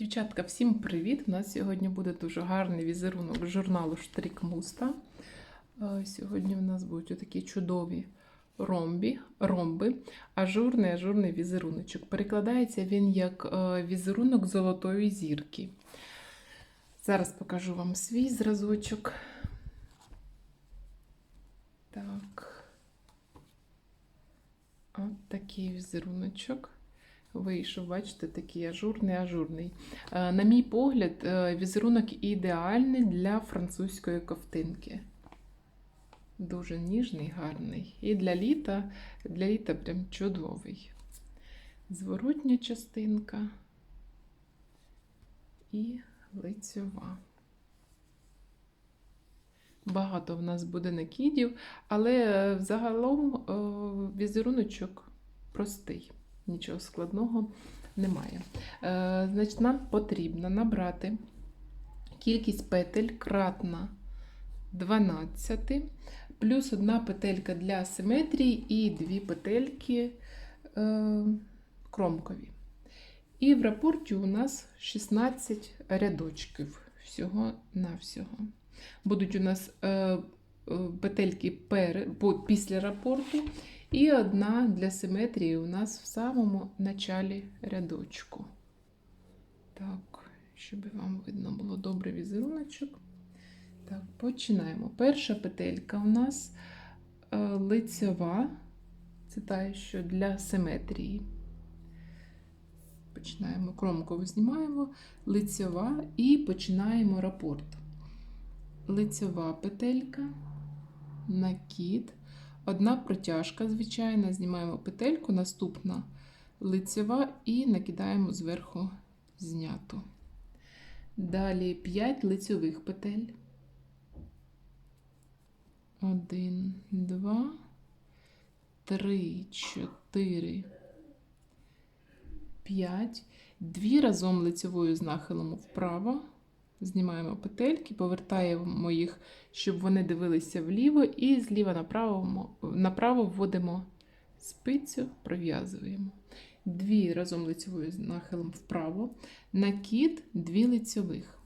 Дівчатка, всім привіт! У нас сьогодні буде дуже гарний візерунок журналу Штрик Муста. Е, Сьогодні у нас будуть такі чудові ромбі, ромби, ажурний ажурний візеруночок. Перекладається він як е, візерунок золотої зірки. Зараз покажу вам свій зразочок. Так. От такий візеруночок. Вийшов, бачите, такий ажурний, ажурний. Е, На мій погляд, е, візерунок ідеальний для французької ковтинки. Дуже ніжний, гарний. І для літа, для літа прям чудовий. Зворотня частинка і лицьова. Багато в нас буде накидів, але взагалом е, візеруночок простий нічого складного немає. Е, Значить, нам потрібно набрати кількість петель кратна 12, плюс одна петелька для симетрії і дві петельки е, кромкові. І в рапорті у нас 16 рядочків всього-навсього. Будуть у нас е, е, петельки пер, після рапорту і одна для симетрії у нас в самому началі рядочку. Так, щоб вам видно було добре візеруночок. Так, починаємо. Перша петелька у нас е, лицьова, це та, що для симетрії. Починаємо кромково знімаємо, лицьова і починаємо рапорт. Лицьова петелька, накид. Одна протяжка, звичайна, знімаємо петельку, наступна лицева і накидаємо зверху зняту. Далі 5 лицьових петель. 1, 2, 3, 4, 5. Дві разом лицевою з нахилом вправо. Знімаємо петельки, повертаємо їх, щоб вони дивилися вліво, і зліва направо, направо вводимо спицю, пров'язуємо. Дві разом лицевою з нахилом вправо, накид, дві лицьових.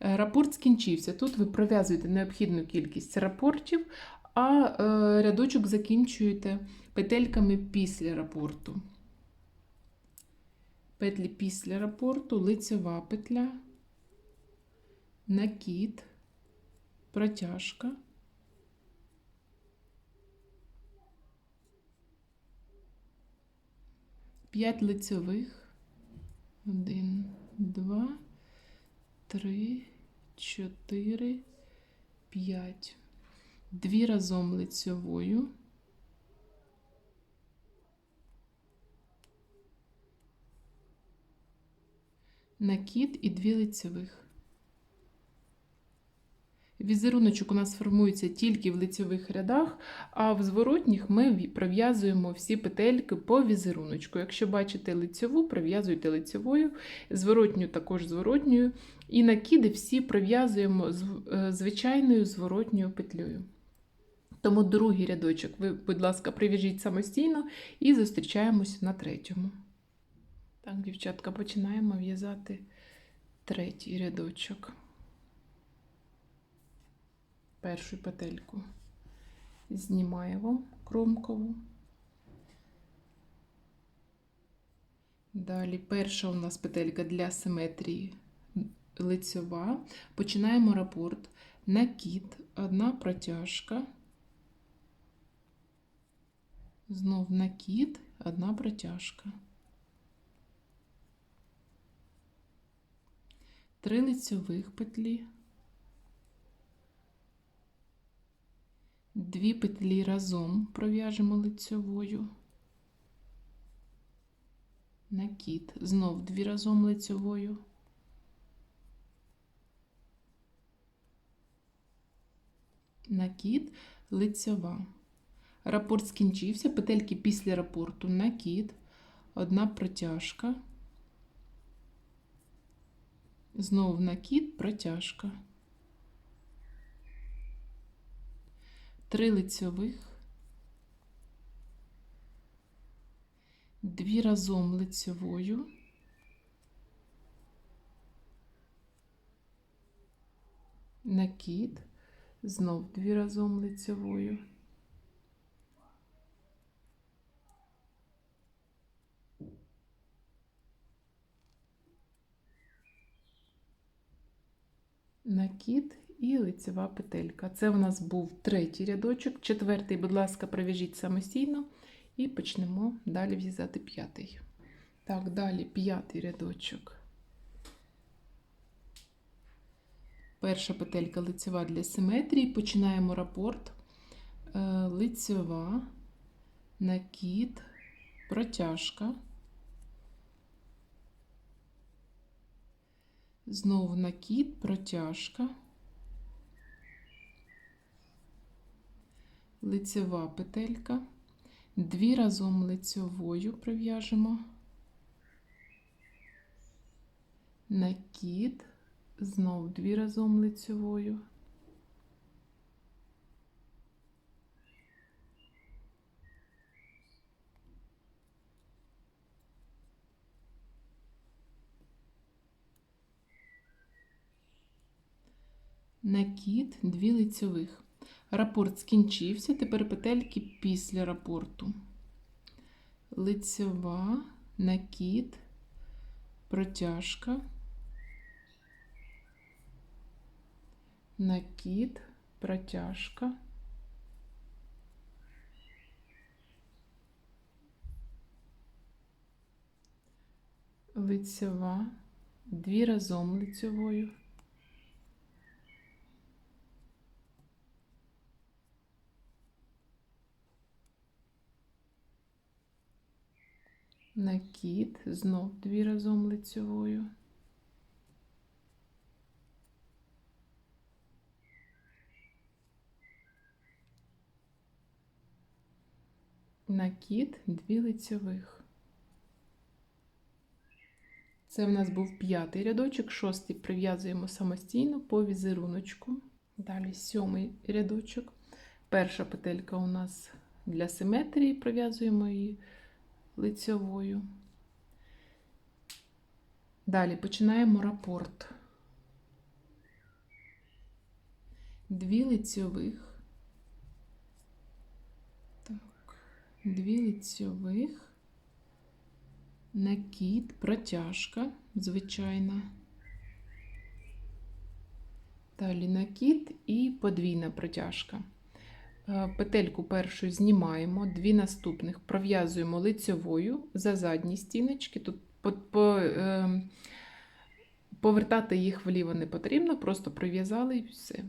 Е, Рапорт скінчився. Тут ви пров'язуєте необхідну кількість рапортів, а е, рядочок закінчуєте петельками після рапорту. Петлі після рапорту, лицьова петля накид, протяжка. П'ять лицьових. Один, два, три, чотири, п'ять. Дві разом лицьовою. Накид і дві лицьових. Візеруночок у нас формується тільки в лицьових рядах, а в зворотніх ми пров'язуємо всі петельки по візеруночку. Якщо бачите лицьову, пров'язуйте лицьовою, зворотню також зворотньою. І накиди всі пров'язуємо е, звичайною зворотньою петлею. Тому другий рядочок ви, будь ласка, прив'яжіть самостійно і зустрічаємося на третьому. Так, дівчатка, починаємо в'язати третій рядочок першу петельку знімаємо кромкову. Далі перша у нас петелька для симетрії лицьова. Починаємо рапорт, накид, одна протяжка, знов накид, одна протяжка. Три лицьових петлі. Дві петлі разом пров'яжемо лицьовою, накид, знов дві разом лицьовою, накид, лицьова. Рапорт скінчився, петельки після рапорту, накид, одна протяжка, знов накид, протяжка. Три лицьових, дві разом лицьовою, 1 накид, знов дві разом лицьовою, 1 накид і лицева петелька. Це у нас був третій рядочок. Четвертий, будь ласка, пров'яжіть самостійно і почнемо далі в'язати п'ятий. Так, далі п'ятий рядочок. Перша петелька лицева для симетрії. Починаємо рапорт. Е, Лицева, накид, протяжка. Знову накид, протяжка. Лицева петелька. Дві разом лицьовою прив'яжемо. Накид. Знов дві разом лицьовою. Накид, дві лицьових. Рапорт скінчився, тепер петельки після рапорту. Лицьова, накид, протяжка. накид, протяжка. Лицева, дві разом лицевою. Накид, знов дві разом лицевою. накид, дві лицьових. Це в нас був п'ятий рядочок, шостий прив'язуємо самостійно по візеруночку. Далі сьомий рядочок. Перша петелька у нас для симетрії, прив'язуємо її лицьовою. Далі починаємо рапорт. Дві лицьових. дві лицьових, накид, протяжка, звичайна. Далі накид і подвійна протяжка. Е, петельку першу знімаємо, дві наступних пров'язуємо лицьовою за задні стіночки. Тут по, по, е, повертати їх вліво не потрібно, просто пров'язали і все.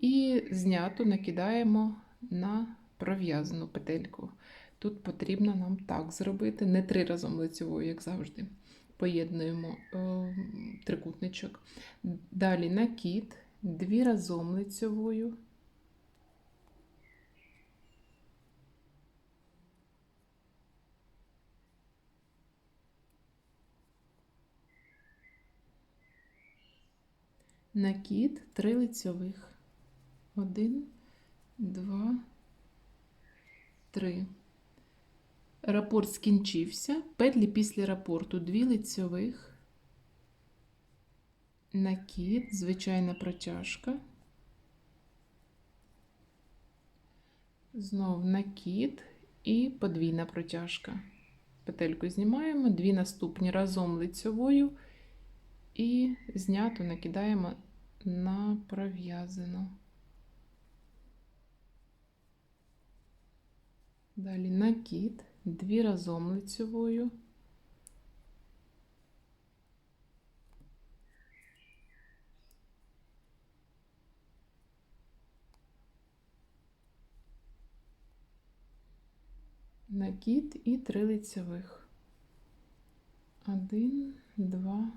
І зняту накидаємо на пров'язану петельку. Тут потрібно нам так зробити, не три разом лицевою, як завжди. Поєднуємо е, трикутничок. Далі накид, дві разом лицевою. Накид, три лицьових. Один, два, три. Рапорт скінчився. Петлі після рапорту дві лицьових, накид, звичайна протяжка. Знов накид і подвійна протяжка. Петельку знімаємо, дві наступні разом лицьовою і зняту накидаємо на пров'язану. Далі накид дві разом лицевою. Накид і три лицевих. Один, два,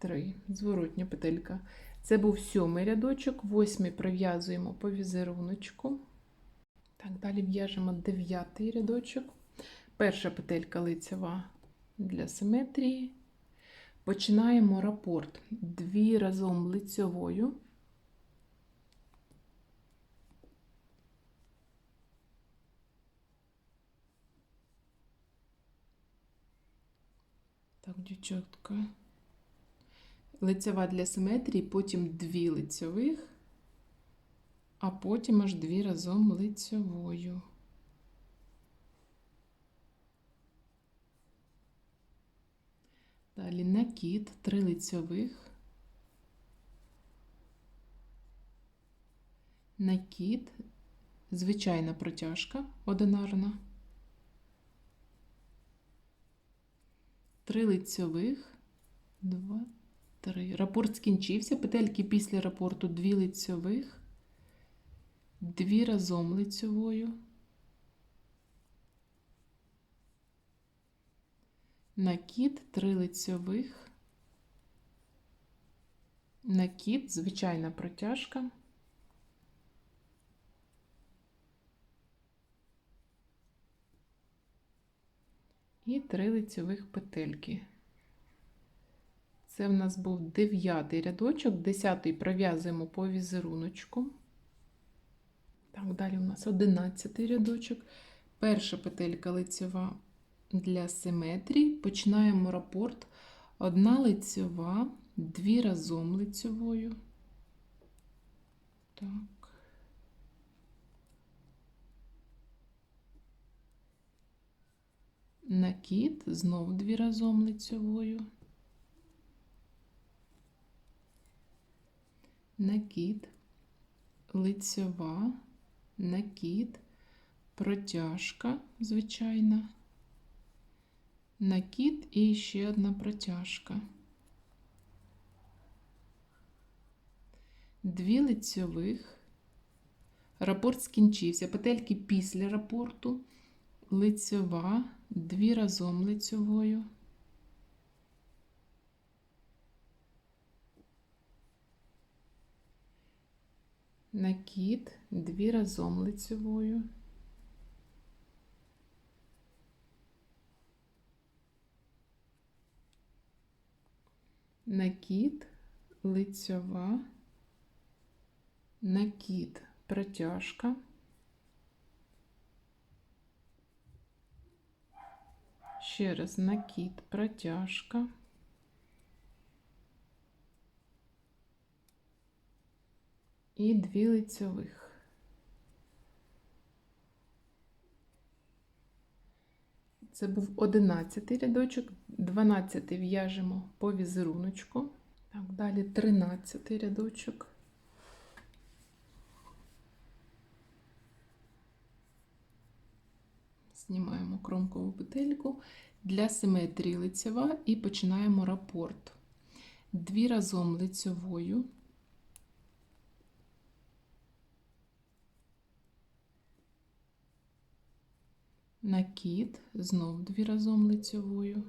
три. Зворотня петелька. Це був сьомий рядочок, восьмий прив'язуємо по візеруночку. Так, далі в'яжемо дев'ятий рядочок. Перша петелька лицева для симетрії. Починаємо рапорт дві разом лицьовою. Так, дівчатка. Лицева для симетрії, потім дві лицьових, а потім аж дві разом лицьовою. Далі накид, три лицьових, накид, звичайна протяжка одинарна, три лицьових, два, три. Рапорт скінчився, петельки після рапорту дві лицьових, дві разом лицьовою. Накид, три лицьових, накид, звичайна протяжка. І три лицьових петельки. Це в нас був дев'ятий рядочок, десятий пров'язуємо по візеруночку. Так, далі у нас одинадцятий рядочок. Перша петелька лицьова для симетрії починаємо рапорт. Одна лицьова, дві разом лицьовою. Так. Накид, знову дві разом лицьовою. Накид, лицьова, накид, протяжка звичайна накид і ще одна протяжка. Дві лицьових. Рапорт скінчився. Петельки після рапорту, лицьова, дві разом лицьовою. Накид, дві разом лицьовою. накид, лицьова, накид, протяжка. Ще раз накид, протяжка. І дві лицьових. Це був 11 рядочок, 12 в'яжемо по візеруночку. Так, Далі 13 рядочок. Знімаємо кромкову петельку для симетрії лицева і починаємо рапорт. Дві разом лицьовою. Накид, знов дві разом лицьовою,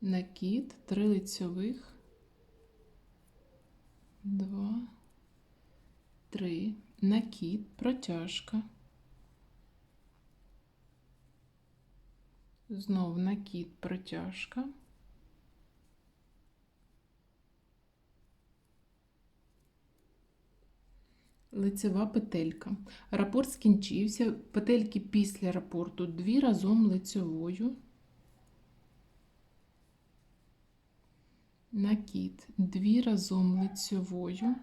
накид, три лицьових, два, три, накид, протяжка, знов накид, протяжка. Лицева петелька. Рапорт скінчився, петельки після рапорту дві разом лицевою, накид, дві разом лицевою,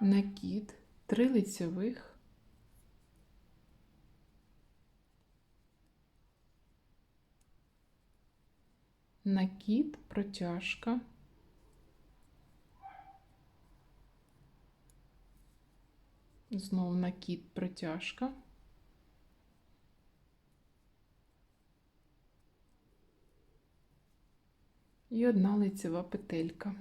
накид, три лицевих, накид, протяжка. Знову накид протяжка. І одна лицева петелька.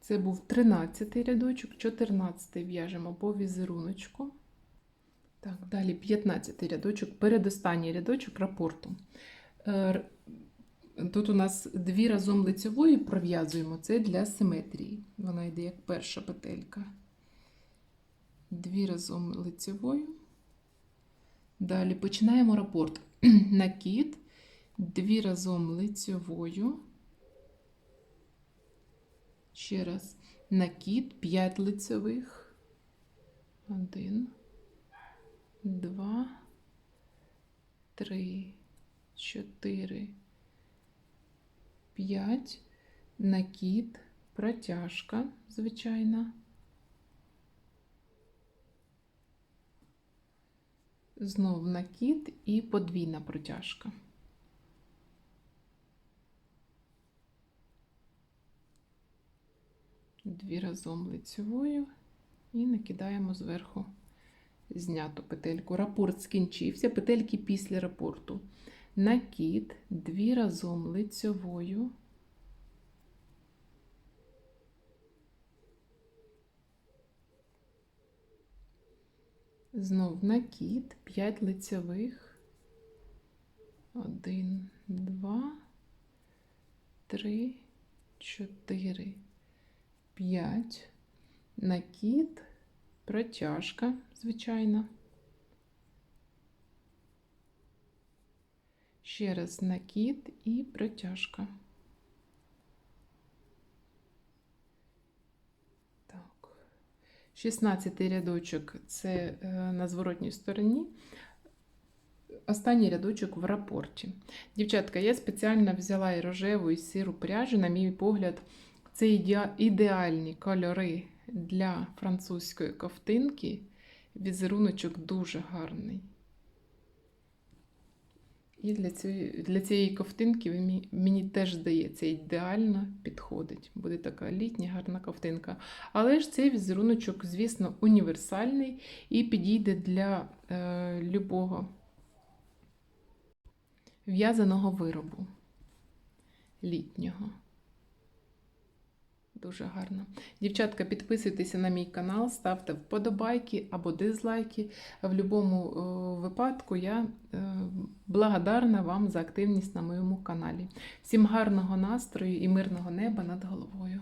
Це був 13 рядочок, 14 в'яжемо по візеруночку. Так, далі 15 рядочок, передостанній рядочок рапорту. Е, тут у нас дві разом лицевої пров'язуємо, це для симетрії. Вона йде як перша петелька дві разом лицевою. Далі починаємо рапорт. Накид, дві разом лицевою. Ще раз накид, 5 лицевих. Один, два, три, чотири, п'ять, накид, протяжка, звичайна. Знов накид і подвійна протяжка. Дві разом лицевою і накидаємо зверху зняту петельку. Рапорт скінчився, петельки після рапорту. Накид, дві разом лицевою. Знов накид, 5 лицевих. Один, два, три, чотири, п'ять. Накид, протяжка, звичайно. Ще раз накид і протяжка. Так. 16 рядочок це е, на зворотній стороні. Останній рядочок в рапорті. Дівчатка, я спеціально взяла і рожеву, і сиру пряжу, на мій погляд, це ідеальні кольори для французької ковтинки. Візеруночок дуже гарний. І для цієї, для цієї ковтинки мені теж здається, ідеально підходить. Буде така літня гарна ковтинка. Але ж цей візеруночок, звісно, універсальний і підійде для е, любого в'язаного виробу літнього. Дуже гарно. Дівчатка, підписуйтеся на мій канал, ставте вподобайки або дизлайки. В будь-якому е, випадку я е, благодарна вам за активність на моєму каналі. Всім гарного настрою і мирного неба над головою.